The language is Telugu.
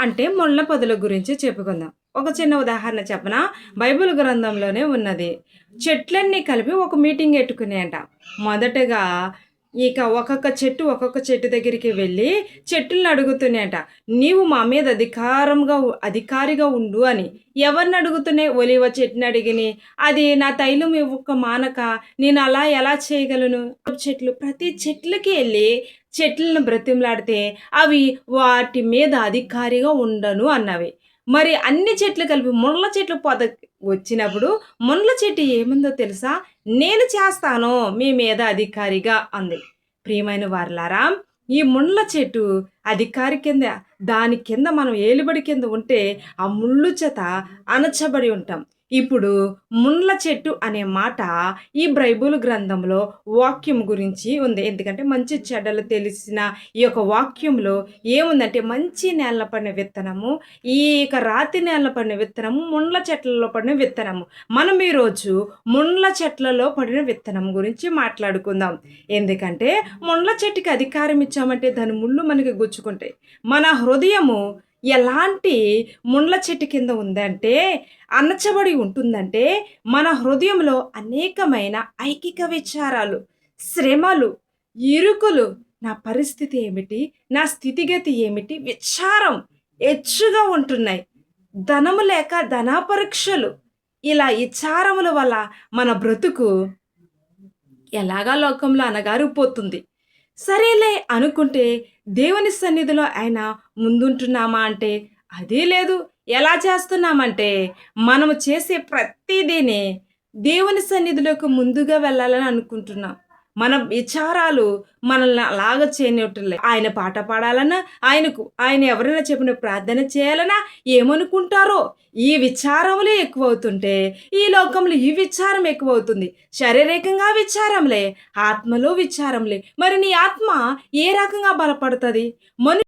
అంటే ముళ్ళ పొదల గురించి చెప్పుకుందాం. ఒక చిన్న ఉదాహరణ చెప్పన? బైబిల్ గ్రంథంలోనే ఉన్నది. చెట్లన్నీ కలిపి ఒక మీటింగ్ పెట్టుకునేయంట మొదటగా ఇక ఒక్కొక్క చెట్టు ఒక్కొక్క చెట్టు దగ్గరికి వెళ్ళి చెట్టులను అడుగుతున్నాయట. నీవు మా మీద అధికారంగా అధికారిగా ఉండు అని. ఎవరిని అడుగుతున్నాయి? ఒలివ చెట్టుని అడిగిని. అది నా తైలం ఇవ్వక మానక నేను అలా ఎలా చేయగలను? చెట్లు ప్రతి చెట్లకి వెళ్ళి చెట్లను బ్రతిమలాడితే అవి వాటి మీద అధికారిగా ఉండను అన్నవి. మరి అన్ని చెట్లు కలిపి ముండ్ల చెట్లు పొద వచ్చినప్పుడు ముండ్ల చెట్టు ఏముందో తెలుసా? నేను చేస్తాను మీ మీద అధికారిగా అంది. ప్రియమైన వారలారా ఈ ముళ్ళ చెట్టు అధికారి కింద దాని కింద మనం ఏలుబడి కింద ఉంటే ఆ ముళ్ళు చేత అణచబడి ఉంటాం. ఇప్పుడు ముండ్ల చెట్టు అనే మాట ఈ బైబుల్ గ్రంథంలో వాక్యం గురించి ఉంది. ఎందుకంటే మంచి చెడ్డలు తెలిసిన ఈ యొక్క వాక్యంలో ఏముందంటే మంచి నేల పడిన విత్తనము ఈ యొక్క రాతి నేల పడిన విత్తనము ముండ్ల చెట్లలో పడిన విత్తనము. మనం ఈరోజు ముండ్ల చెట్లలో పడిన విత్తనం గురించి మాట్లాడుకుందాం. ఎందుకంటే ముండ్ల చెట్టుకి అధికారం ఇచ్చామంటే దాని ముళ్ళు మనకి గుచ్చుకుంటాయి. మన హృదయము ఎలాంటి ముండ్ల చెట్టు కింద ఉందంటే అన్నచబడి ఉంటుందంటే మన హృదయంలో అనేకమైన ఐకిక విచారాలు శ్రమలు ఇరుకులు నా పరిస్థితి ఏమిటి నా స్థితిగతి ఏమిటి విచారం హెచ్చుగా ఉంటున్నాయి. ధనము లేక ధనాపరీక్షలు. ఇలా విచారముల వల్ల మన బ్రతుకు ఎలాగా లోకంలో అనగారిపోతుంది సరేలే అనుకుంటే దేవుని సన్నిధిలో ఆయన ముందుంటున్నామా అంటే అదే లేదు. ఎలా చేస్తున్నామంటే మనము చేసే ప్రతిదీనే దేవుని సన్నిధిలోకి ముందుగా వెళ్ళాలని అనుకుంటున్నాం. మన విచారాలు మనల్ని అలాగ చేయనివ్వట్లే ఆయన పాట పాడాలన్నా ఆయనకు ఆయన ఎవరైనా చెప్పిన ప్రార్థన చేయాలన్నా ఏమనుకుంటారో? ఈ విచారములే ఎక్కువ అవుతుంటే ఈ లోకంలో ఈ విచారం ఎక్కువ అవుతుంది శారీరకంగా విచారంలే ఆత్మలో విచారంలే. మరి నీ ఆత్మ ఏ రకంగా బలపడుతుంది? మను